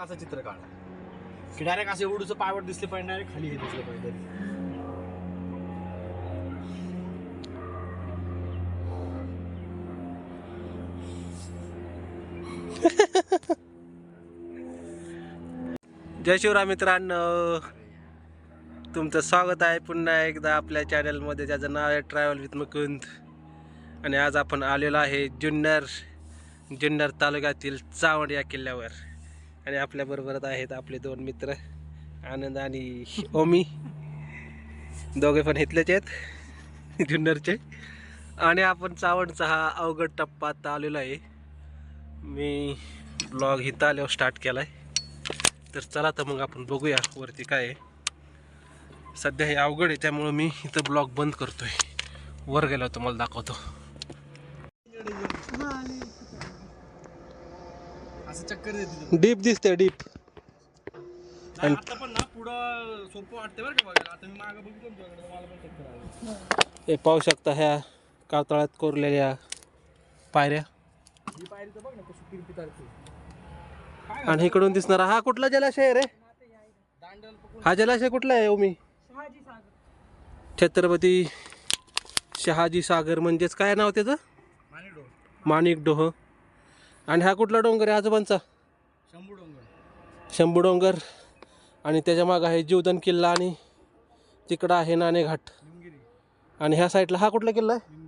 असं चित्र काढ. की डायरेक्ट असे एवढूच पायवट दिसले पाहिजे डायरेक्ट खाली हे दिसलं पाहिजे. जय शिवराय मित्रांनो. तुमचं स्वागत आहे पुन्हा एकदा आपल्या चॅनलमध्ये ज्याचं नाव आहे ट्रॅव्हल विथ मुकुंद. आणि आज आपण आलेलो आहे जुन्नर जुन्नर तालुक्यातील चावंड या किल्ल्यावर. आणि आपल्याबरोबरच आहेत आपले दोन मित्र आनंद आणि ओमी. दोघे पण इथलेच आहेत जुन्नरचे. आणि आपण चावणचा हा अवघड टप्पा आता आलेलो आहे. मी ब्लॉग इथं आल्यावर स्टार्ट केला आहे तर चला तर मग आपण बघूया वरती काय आहे. सध्या हे अवघड आहे त्यामुळं मी इथं ब्लॉग बंद करतोय. वर गेल्यावर तुम्हाला दाखवतो. असं चक्कर देते डीप दिसते डीप. नाही, आता पण ना पुढं सोपं वाटते बरं का बघायला. आता मी मागं बघितलं ना तुझ्याकडे, मला पण चक्कर आली. हे पाहू शकता ह्या कावतळ्यात कोरलेल्या पायऱ्या. ही पायरी तर बघ ना कशी किरपी तारते आणि इकडून दिसणारा हा कुठला जलाशय आहे रे? दांडल पकडून. हा जलाशय कुठला आहे ओमी छत्रपती शहाजी सागर म्हणजेच काय नाव त्याचं? माने माणिक डोह आणि हा कुठला डोंगर आहे आजोबांचा? शंभू डोंगर. शंभू डोंगर. आणि त्याच्या मागं आहे जीवदन किल्ला आणि तिकडं आहे नाणेघाट. निमगिरी. आणि ह्या साईडला हा कुठला किल्ला आहे?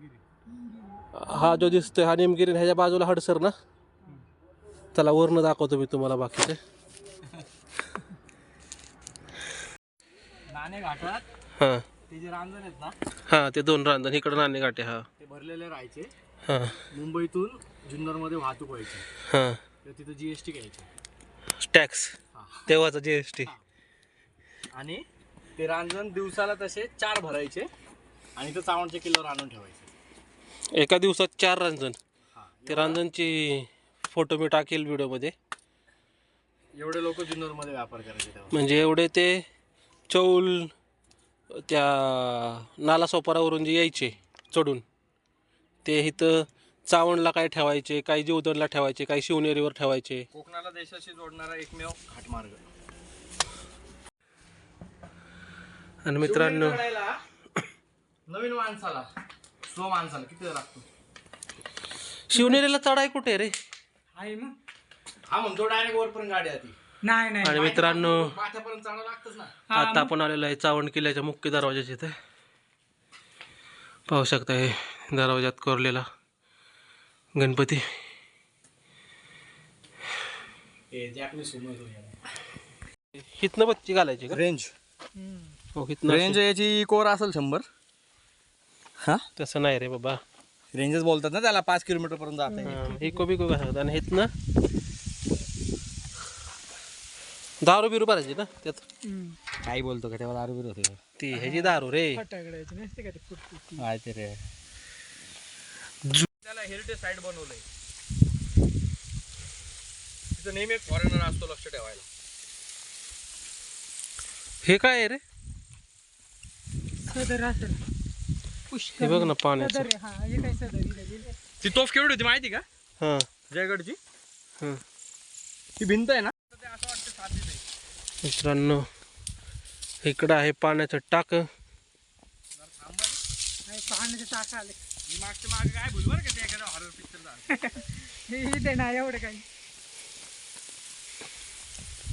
हा जो दिसतोय हा निमगिरी ह्याच्या बाजूला हडसर ना? चला वरनं दाखवतो मी तुम्हाला बाकीचे. नाणे घाटात हां. ते जे रांजण आहेत ना? हां ते दोन रांधण इकडं नाणेघाट आहे हा. ते भरलेले राहायचे. हां. मुंबईतून जुन्नरमध्ये वाहतूक व्हायची. हां. तर तिथं जी एस टी घ्यायची. टॅक्स. हा. तेव्हाचा जी एस टी आणि ते रांजण दिवसाला तसे चार भरायचे आणि ते चावणच्या किल्ल्यावर आणून ठेवायचे. एका दिवसात चार रांजण. हा. ते रांजणची फोटो मी टाकेल व्हिडिओमध्ये. एवढे लोक जुन्नरमध्ये व्यापार करायचे तेव्हा. म्हणजे एवढे ते चौल त्या नालासोपारावरून जे यायचे चढून ते इथं चावणला काय ठेवायचे काही जीवदनला ठेवायचे काही शिवनेरीवर ठेवायचे? कोकणाला देशाशी जोडणारा एकमेव घाटमार्ग. आणि मित्रांनो नवीन माणसाला स्लो माणसाला किती वेळ लागतो? शिवनेरीला चढाय कुठे रे? आहे मग हा म्हणतो डायरेक्ट वरपर्यंत गाडी आधी नाही नाही. आणि मित्रांनो माथ्यापर्यंत चढावं लागतच ना. आता आपण आलेलो आहे चावण किल्ल्याच्या मुख्य दरवाजाच्या इथे. पाहू शकता हे दरवाजात कोरलेला गणपती. हे हितनं बच्ची घालायची का? रेंज हो हितनं रेंज याची कोर असेल शंभर. हा. तसं नाही रे बाबा. रेंजच बोलतात ना त्याला पाच किलोमीटर पर्यंत जाते हा, इको बिको घालतात. आणि हितनं? दारू बिरू भरायची ना त्यात? काही बोलतो का तेव्हा दारू होते ती ह्याची दारू रे. फटाकड्याची नसते का ते फुटफुटी? रे. हेरिटेज साईट बनवलंय. तिथं नेहमी एक फॉरेनर असतो लक्ष ठेवायला. हे काय आहे रे? सदर असेल हे बघ ना पाण्याचं. सदर आहे, हा हे काय सदर इकडे दिलंय. ती तोफ केवढी होती माहिती का? हां. जयगडची. हां. ही भिंत आहे ना? ते असं वाटतं साधीच आहे मित्रांनो इकडं आहे पाण्याचं टाक. पाण्याचे टाका आले मागच्या मागे काय बोल बरं का ते एखादा हॉरर पिक्चर झाला. हे इथे नाही एवढं काही.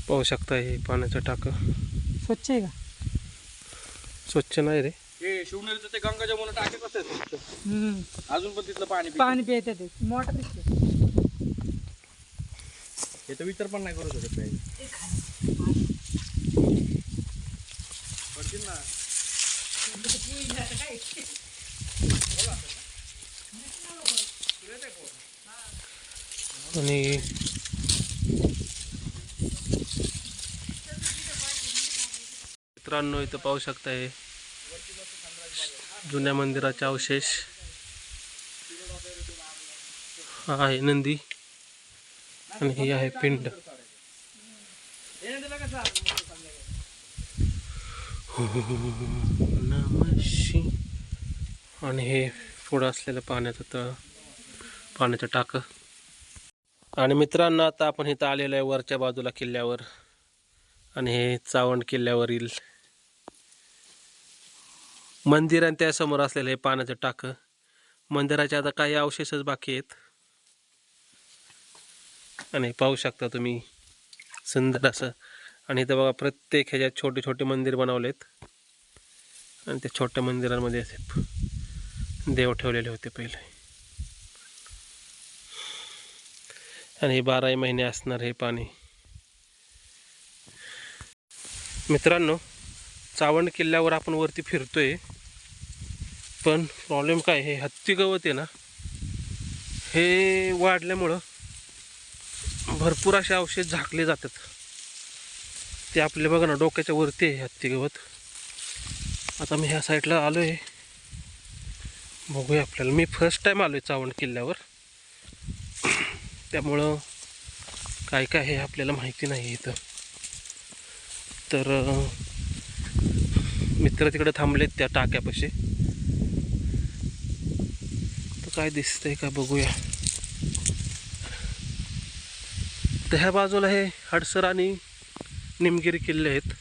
पाहू शकता हे पाण्याचं टाक. स्वच्छ आहे का? स्वच्छ नाही रे. हे शिवनेरीचं ते गंगा जमुना टाके कसं आहे तुमचं? हम्म. अजून पण तिथलं पाणी पितं. पाणी प्यायचं ते. मोटर दिसते हे तर विचार पण नाही करू शकत काही. पडतील ना. आणि मित्रांनो इथं पाहू शकता हे जुन्या मंदिराचे अवशेष. हा आहे नंदी आणि ही आहे पिंड. हो, हो, हो, आणि हे पुढं असलेलं पाण्याचं तळ पाण्याचं टाकं. आणि मित्रांनो आता आपण इथं आलेलो आहे वरच्या बाजूला किल्ल्यावर. आणि हे चावंड किल्ल्यावरील मंदिर आणि त्यासमोर असलेलं हे पाण्याचं टाकं. मंदिराचे आता काही अवशेषच बाकी आहेत. आणि पाहू शकता तुम्ही सुंदर असं. आणि इथं बघा प्रत्येक ह्याच्यात छोटे छोटे मंदिर बनवलेत. आणि त्या छोट्या मंदिरांमध्ये असे देव ठेवलेले होते पहिले. आणि हे बाराही महिने असणार हे पाणी. मित्रांनो चावंड किल्ल्यावर आपण वरती फिरतोय. पण प्रॉब्लेम काय हे हत्ती गवत आहे ना हे वाढल्यामुळं भरपूर असे अवशेष झाकले जातात. ते आपले बघा ना डोक्याच्या वरती आहे हत्ती गवत. आता मी ह्या साईडला आलो आहे बघूया आपल्याला. मी फर्स्ट टाईम आलो आहे चावंड किल्ल्यावर. त्यामुळं काय काय हे आपल्याला माहिती नाही इथं. तर मित्र तिकडे थांबलेत त्या टाक्यापाशी. तर काय दिसतंय का बघूया. तर ह्या बाजूला हे हडसर आणि निमगिरी किल्ले आहेत.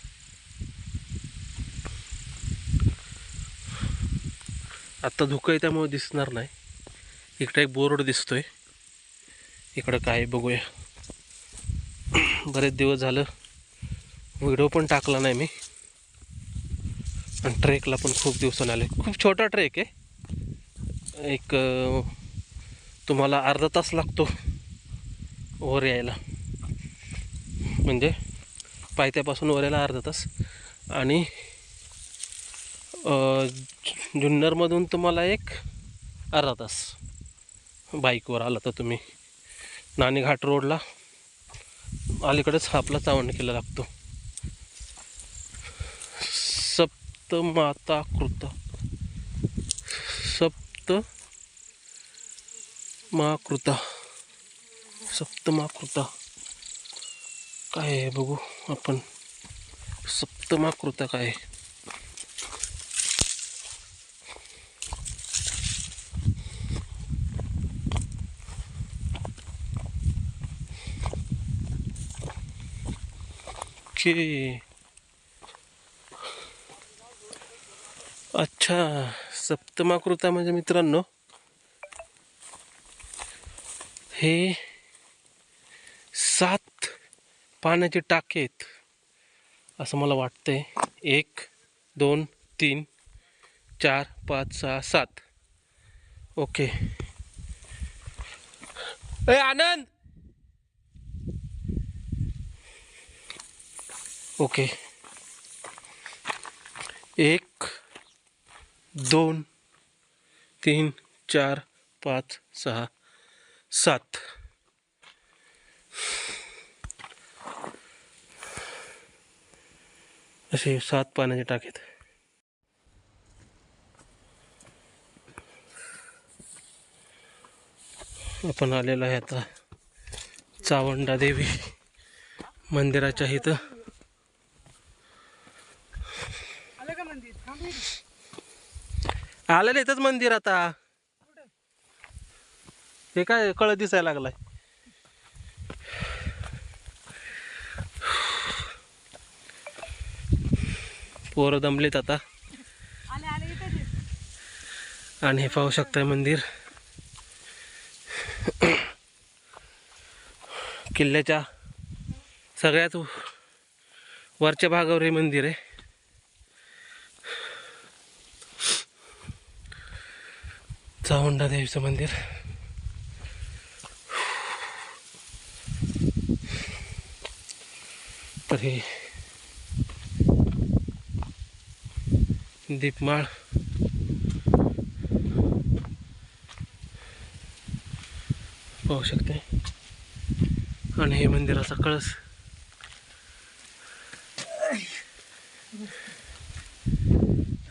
आत्ता धुकं आहे त्यामुळे दिसणार नाही. इकडे एक बोर्ड दिसतोय. इकडं काय बघूया. बरेच दिवस झालं. व्हिडिओ पण टाकला नाही मी. आणि ट्रेकला पण खूप दिवसानं आले खूप छोटा ट्रेक आहे. एक तुम्हाला अर्धा तास लागतो वर यायला. म्हणजे पायथ्यापासून वर यायला अर्धा तास. आणि जुन्नरमधून तुम्हाला एक अर्धा तास. बाईकवर आला तर तुम्ही. नाणेघाट रोडला अलीकडेच आपला चावण किल्ला लागतो. सप्त माता कृत सप्त माकृता सप्तमाकृता. काय आहे बघू आपण. सप्तमाकृता काय आहे? ओके. अच्छा सप्तमाकृता म्हणजे मित्रांनो हे सात पाण्याचे टाके आहेत असं मला वाटतंय. एक दोन तीन चार पाच सहा सात. ओके. ए आनंद! ओके. एक दोन तीन चार पाच सहा सात. असे सात पाण्याचे टाकेत आपण आलेलो आहे आता चावंडा देवी मंदिराच्या इथं. आलं का मंदिर थांब इथे. इथंच मंदिर आता. हे काय कळ दिसायला लागलाय. पोरं दमलेत आता. आणि हे पाहू शकताय मंदिर. किल्ल्याच्या सगळ्यात वरच्या भागावर हे मंदिर आहे. चावंडा देवीचं मंदिर. तर हे दीपमाळ. पाहू शकते. आणि हे मंदिराचा कळस.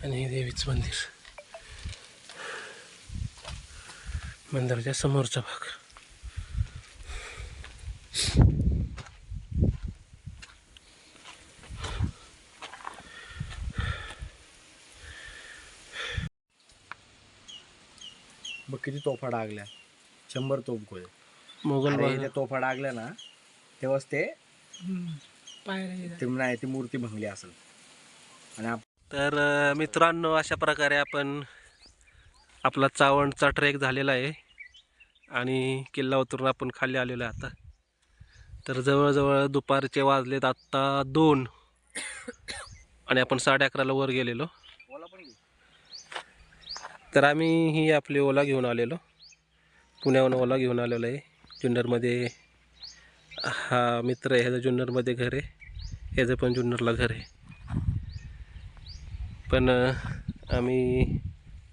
आणि हे देवीचं मंदिर. मंदिराच्या समोरचा भाग. बघ किती तोफा डागल्या. शंभर तोफ गोळे. मोगल तोफा डागल्या ना तेव्हाच ते ते नाही ती मूर्ती भंगली असेल. आणि तर मित्रांनो अशा प्रकारे आपण आपला चावणचा ट्रेक झालेला आहे आणि किल्ला उतरून आपण खाली आलेलो आहे आता. तर जवळजवळ दुपारचे वाजलेत आत्ता दोन. आणि आपण साडे अकराला वर गेलेलो. तर आम्ही ही आपली ओला घेऊन आलेलो. पुण्याहून ओला घेऊन आलेलो आहे. जुन्नरमध्ये हा मित्र आहे ह्याचं जुन्नरमध्ये घर आहे. ह्याचं पण जुन्नरला घर आहे. पण आम्ही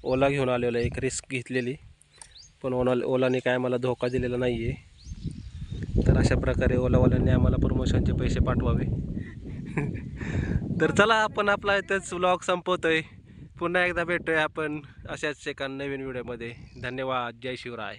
ओला घेऊन आलेलो आहे एक रिस्क घेतलेली. पण ओला ओलाने काय मला धोका दिलेला नाही आहे तर अशा प्रकारे ओलावाल्यांनी आम्हाला प्रमोशनचे पैसे पाठवावे. तर चला आपण आपला इथंच व्लॉग आहे पुन्हा एकदा भेटूया आपण अशाच एका नवीन व्हिडिओमध्ये धन्यवाद. जय शिवराय.